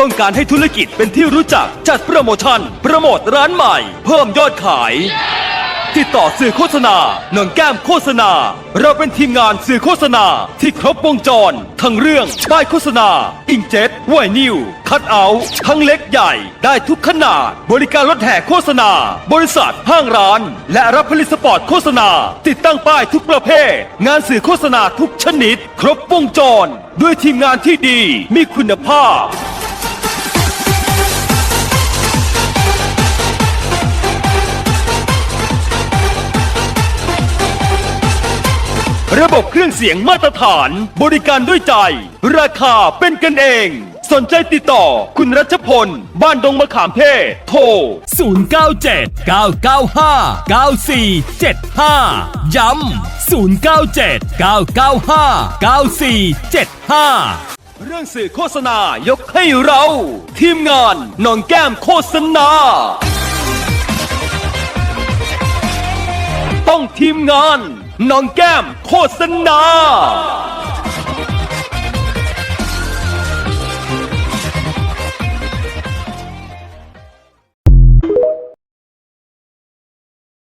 ต้องการให้ธุรกิจเป็นที่รู้จักจัดโปรโมชั่นโปรโมทร้านใหม่ เพิ่มยอดขาย ติดต่อสื่อโฆษณาหนังแก้มโฆษณา เราเป็นทีมงานสื่อโฆษณาที่ครบวงจร ทั้งเรื่องป้ายโฆษณา อิงเจ็ตไวนิว คัดเอาท์ทั้งเล็กใหญ่ ได้ทุกขนาด บริการรถแห่โฆษณา บริษัทห้างร้าน และรับผลิตสปอร์ตโฆษณา ติดตั้งป้ายทุกประเภท งานสื่อโฆษณาทุกชนิด ครบวงจร ด้วยทีมงานที่ดีมีคุณภาพ ระบบเครื่องเสียงมาตรฐาน บริการด้วยใจ ราคาเป็นกันเอง สนใจติดต่อคุณรัชพล บ้านดงมะขามเทศโทร 097 995 9475 ย้ำ 097 995 9475เรื่องสื่อโฆษณายกให้เรา ทีมงานนองแก้มโฆษณา ต้องทีมงาน น้องแก้มโฆษณา